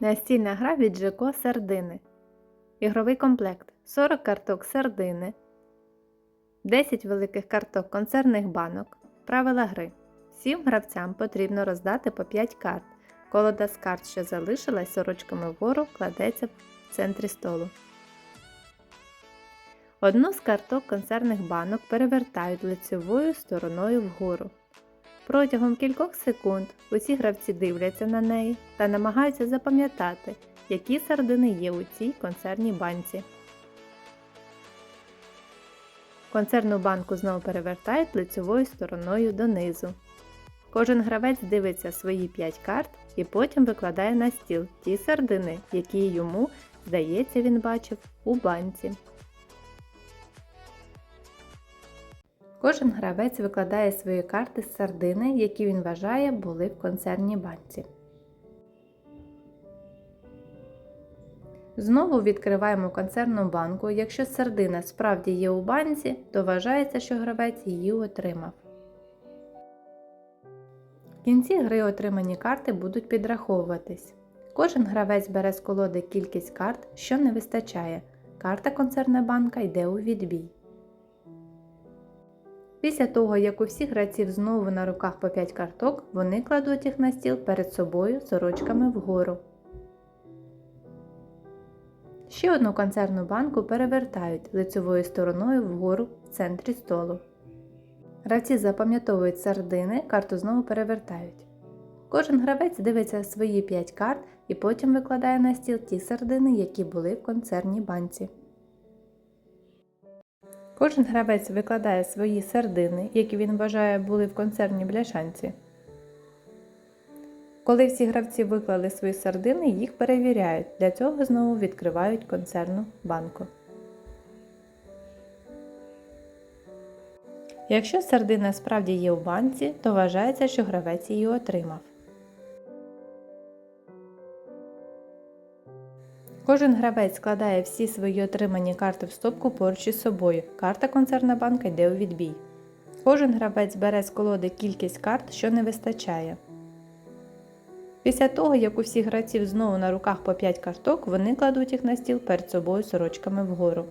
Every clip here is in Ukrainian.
Настільна гра від Жико Сардини. Ігровий комплект 40 карток сардини, 10 великих карток концерних банок. Правила гри. Всім гравцям потрібно роздати по 5 карт. Колода з карт, що залишилась сорочками вгору, кладеться в центрі столу. Одну з карток концерних банок перевертають лицевою стороною вгору. Протягом кількох секунд усі гравці дивляться на неї та намагаються запам'ятати, які сардини є у цій концерній банці. Концерну банку знову перевертають лицевою стороною донизу. Кожен гравець дивиться свої 5 карт і потім викладає на стіл ті сардини, які йому, здається, він бачив у банці. Кожен гравець викладає свої карти з сардини, які він вважає були в концерній банці. Знову відкриваємо концерну банку. Якщо сардина справді є у банці, то вважається, що гравець її отримав. В кінці гри отримані карти будуть підраховуватись. Кожен гравець бере з колоди кількість карт, що не вистачає. Карта концерна банка йде у відбій. Після того, як у всіх гравців знову на руках по 5 карток, вони кладуть їх на стіл перед собою сорочками вгору. Ще одну концерну банку перевертають лицевою стороною вгору в центрі столу. Гравці запам'ятовують сардини, карту знову перевертають. Кожен гравець дивиться свої 5 карт і потім викладає на стіл ті сардини, які були в концерній банці. Кожен гравець викладає свої сардини, які він вважає були в концерній бляшанці. Коли всі гравці виклали свої сардини, їх перевіряють. Для цього знову відкривають концерну банку. Якщо сардина справді є у банці, то вважається, що гравець її отримав. Кожен гравець складає всі свої отримані карти в стопку поруч із собою. Карта концерна банка йде у відбій. Кожен гравець бере з колоди кількість карт, що не вистачає. Після того, як у всіх гравців знову на руках по 5 карток, вони кладуть їх на стіл перед собою сорочками вгору.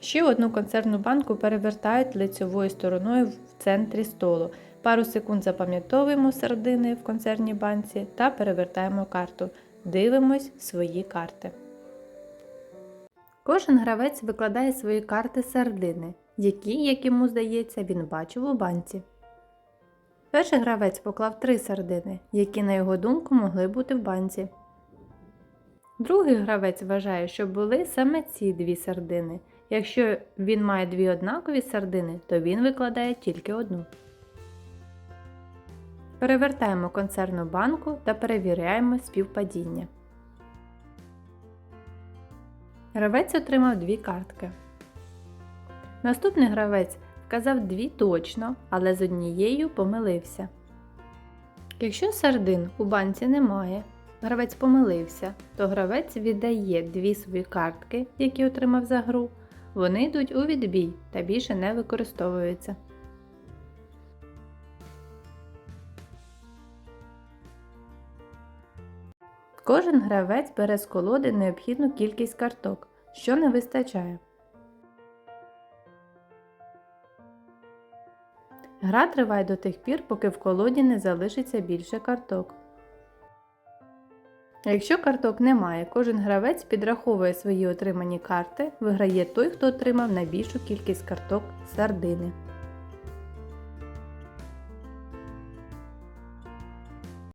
Ще одну концерну банку перевертають лицевою стороною в центрі столу. Пару секунд запам'ятовуємо середини в концерній банці та перевертаємо карту. Дивимось свої карти. Кожен гравець викладає свої карти середини, які, як йому здається, він бачив у банці. Перший гравець поклав три сардини, які, на його думку, могли бути в банці. Другий гравець вважає, що були саме ці дві сардини. Якщо він має дві однакові сардини, то він викладає тільки одну. Перевертаємо концерну банку та перевіряємо співпадіння. Гравець отримав дві картки. Наступний гравець вказав дві точно, але з однією помилився. Якщо сардин у банці немає, гравець помилився, то гравець віддає дві свої картки, які отримав за гру. Вони йдуть у відбій та більше не використовуються. Кожен гравець бере з колоди необхідну кількість карток, що не вистачає. Гра триває до тих пір, поки в колоді не залишиться більше карток. Якщо карток немає, кожен гравець підраховує свої отримані карти, виграє той, хто отримав найбільшу кількість карток сардини.